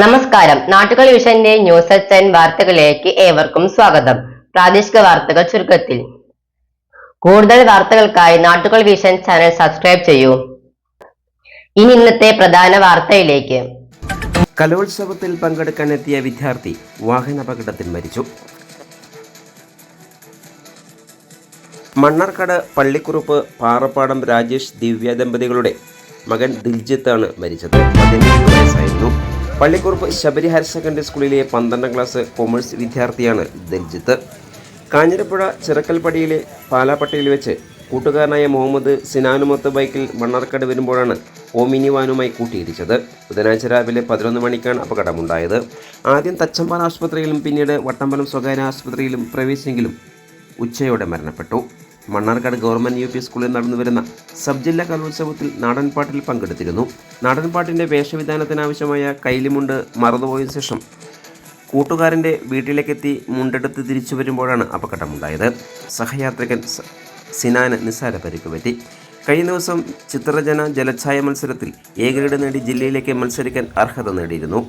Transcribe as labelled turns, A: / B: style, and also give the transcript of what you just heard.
A: നമസ്കാരം. നാട്ടുകളി വിഷന്റെ news ten വാർത്തകളിലേക്ക് ഏവർക്കും സ്വാഗതം. പ്രാദേശിക വാർത്തകൾ ചുരുക്കത്തിൽ. കൂടുതൽ വാർത്തകൾക്കായി നാട്ടുകൾ വിഷൻ ചാനൽ സബ്സ്ക്രൈബ് ചെയ്യൂ. ഇനി ഇന്നത്തെ പ്രധാന വാർത്തയിലേക്ക്.
B: കലോത്സവത്തിൽ പങ്കെടുക്കാനെത്തിയ വിദ്യാർത്ഥി വാഹനാപകടത്തിൽ മരിച്ചു. മണ്ണാർക്കാട് പള്ളിക്കുറുപ്പ് പാറപ്പാടം രാജേഷ് ദിവ്യ ദമ്പതികളുടെ മകൻ ദിൽജിത്താണ് മരിച്ചത്. പതിനേഴ് വയസ്സായിരുന്നു. പള്ളിക്കുറുപ്പ് ശബരി ഹയർ സെക്കൻഡറി സ്കൂളിലെ പന്ത്രണ്ടാം ക്ലാസ് കൊമേഴ്സ് വിദ്യാർത്ഥിയാണ് ദൽജിത്ത്. കാഞ്ഞിരപ്പുഴ ചിറക്കൽപ്പടിയിലെ പാലാപ്പട്ടയിൽ വെച്ച് കൂട്ടുകാരനായ മുഹമ്മദ് സിനാനുമൊത്ത് ബൈക്കിൽ മണ്ണാർക്കാട് വരുമ്പോഴാണ് ഓമിനി വാനുമായി കൂട്ടിയിടിച്ചത്. ബുധനാഴ്ച രാവിലെ പതിനൊന്ന് മണിക്കാണ് അപകടമുണ്ടായത്. ആദ്യം തച്ചമ്പാൽ ആശുപത്രിയിലും പിന്നീട് വട്ടമ്പലം സ്വകാര്യ ആശുപത്രിയിലും പ്രവേശിച്ചെങ്കിലും ഉച്ചയോടെ മരണപ്പെട്ടു. മണ്ണാർക്കാട് ഗവൺമെന്റ് യു പി സ്കൂളിൽ നടന്നുവരുന്ന സബ് ജില്ലാ കലോത്സവത്തിൽ നാടൻപാട്ടിൽ പങ്കെടുത്തിരുന്നു. നാടൻപാട്ടിന്റെ വേഷവിധാനത്തിനാവശ്യമായ കൈലിമുണ്ട് മറന്നുപോയ ശേഷം കൂട്ടുകാരന്റെ വീട്ടിലേക്കെത്തി മുണ്ടെടുത്ത് തിരിച്ചു വരുമ്പോഴാണ് അപകടമുണ്ടായത്. സഹയാത്രികൻ സിനാന നിസ്സാര പരിക്ക് പറ്റി. കഴിഞ്ഞ ദിവസം ചിത്രരചന ജലച്ഛായ മത്സരത്തിൽ എ നേടി ജില്ലയിലേക്ക് മത്സരിക്കാൻ അർഹത നേടിയിരുന്നു.